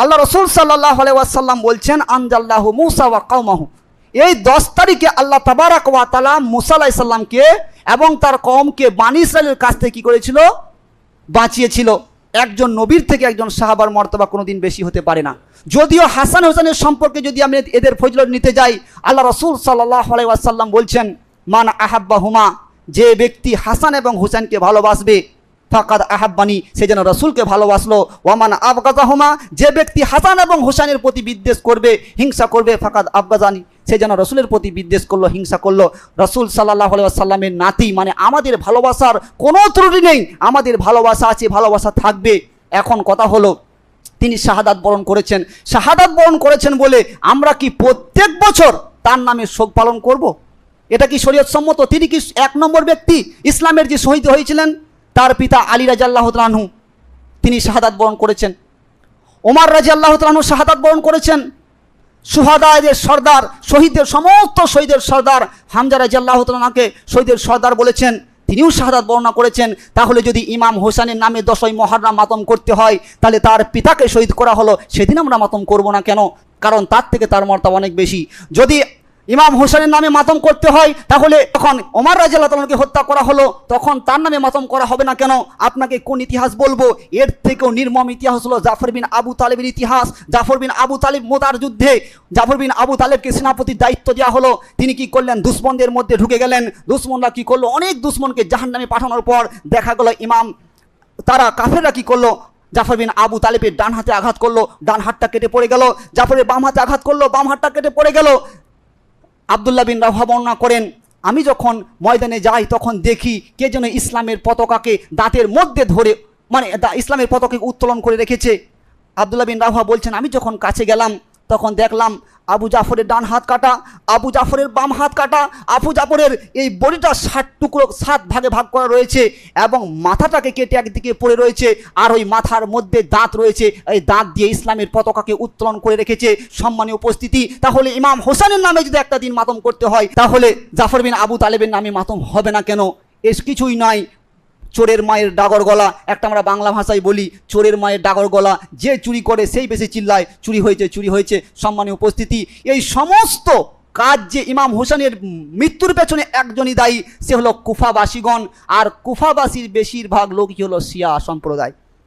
আল্লাহ রসুল সাল্লাহ আলাইসাল্লাম বলছেন আনজাল্লাহ মুসা ওয়া কাউমাহু এই দশ তারিখে আল্লাহ তাবারাক ওয়া তালা মুসা আলাইসাল্লামকে এবং তার কমকে বানি ইসরায়েলের কাছ থেকে কী করেছিল? বাঁচিয়েছিল। একজন নবীর থেকে একজন সাহাবার মর্তবা কোনোদিন বেশি হতে পারে না। যদিও হাসান হোসেনের সম্পর্কে যদি আমি এদের ফজলত নিতে যাই, আল্লাহ রসুল সাল্লাহ আলাইসাল্লাম বলছেন, মান আহাব্বা হুমা যে ব্যক্তি হাসান এবং হুসেনকে ভালোবাসবে ফাকাদ আহাব্বানি, সে যেন রসুলকে ভালোবাসলো। ওয়ামান আবগাজাহুমা, যে ব্যক্তি হাসান এবং হুসাইনের প্রতি বিদ্বেষ করবে, হিংসা করবে, ফাকাদ আবগাজানি, সে যেন রসুলের প্রতি বিদ্বেষ করল, হিংসা করল। রসুল সাল্লাহ সাল্লামের নাতি মানে আমাদের ভালোবাসার কোনো ত্রুটি নেই, আমাদের ভালোবাসা আছে, ভালোবাসা থাকবে। এখন কথা হলো, তিনি শাহাদাত বরণ করেছেন। শাহাদাত বরণ করেছেন বলে আমরা কি প্রত্যেক বছর তার নামে শোক পালন করব। এটা কি শরীয়ত সম্মত? তিনি কি এক নম্বর ব্যক্তি ইসলামের যে শহীদ হয়েছিলেন? তার পিতা আলী রাজা আল্লাহ তালাহু তিনি শাহাদাত বরণ করেছেন। ওমার রাজা আল্লাহ তালাহু শাহাদাত বরণ করেছেন। সুহাদায়দের সর্দার, শহীদদের সমস্ত শহীদের সর্দার হামজা রাজি আল্লাহ তালাকে শহীদের সর্দার বলেছেন, তিনিও শাহাদাত বর্ণনা করেছেন। তাহলে যদি ইমাম হোসেনের নামে দশই মহারণা মাতম করতে হয়, তাহলে তার পিতাকে শহীদ করা হলো, সেদিন আমরা মাতম করব না কেন? কারণ তার থেকে তার মর্তা অনেক বেশি। যদি ইমাম হোসেনের নামে মাতম করতে হয়, তাহলে তখন ওমার রাজিয়াল্লাহ তালকে হত্যা করা হলো, তখন তার নামে মাতম করা হবে না কেন? আপনাকে কোন ইতিহাস বলব? এর থেকেও নির্মম ইতিহাস হলো জাফর বিন আবু তালেবের ইতিহাস। জাফর বিন আবু তালিব মোতার যুদ্ধে, জাফর বিন আবু তালেবকে সেনাপতির দায়িত্ব দেওয়া হলো। তিনি কি করলেন? দুশ্মনদের মধ্যে ঢুকে গেলেন। দুশ্মনরা কি করল? অনেক দুশ্মনকে জাহান নামে পাঠানোর পর দেখা গেল ইমাম, তারা কাফেররা কি করল? জাফর বিন আবু তালেবের ডান হাতে আঘাত করল, ডান হাতটা কেটে পড়ে গেল। জাফরের বাম হাতে আঘাত করল, বাম হাতটা কেটে পড়ে গেল। আবদুল্লাহ বিন রাহা বর্ণনা করেন, আমি যখন ময়দানে যাই তখন দেখি কে যেন ইসলামের পতাকাকে দাঁতের মধ্যে ধরে মানে ইসলামের পতাকাকে উত্তোলন করে রেখেছে। আবদুল্লাহ বিন রাহা বলছেন, আমি যখন কাছে গেলাম তখন দেখলাম আবু জাফরের ডান হাত কাটা, আবু জাফরের বাম হাত কাটা, আবু জাফরের এই বডিটা ষাট টুকরো, সাত ভাগে ভাগ করা রয়েছে এবং মাথাটাকে কেটে একদিকে পড়ে রয়েছে আর ওই মাথার মধ্যে দাঁত রয়েছে। এই দাঁত দিয়ে ইসলামের পতাকাকে উত্তোলন করে রেখেছে সম্মানীয় উপস্থিতি। তাহলে ইমাম হোসেনের নামে যদি একটা দিন মাতম করতে হয়, তাহলে জাফর বিন আবু তালেবের নামে মাতম হবে না কেন? এস কিছুই নয় চোরের মায়ের ডাগর গলা, একটা আমরা বাংলা ভাষায় বলি, চোরের মায়ের ডাগর গলা, যে চুরি করে সেই বেশি চিল্লায়, চুরি হয়েছে চুরি হয়েছে, সম্মানীয় উপস্থিতি। এই সমস্ত কাজ যে ইমাম হোসেনের মৃত্যুর পেছনে একজনই দায়ী, সে হলো কুফাবাসীগণ, আর কুফাবাসীর বেশিরভাগ লোকই হলো শিয়া সম্প্রদায়।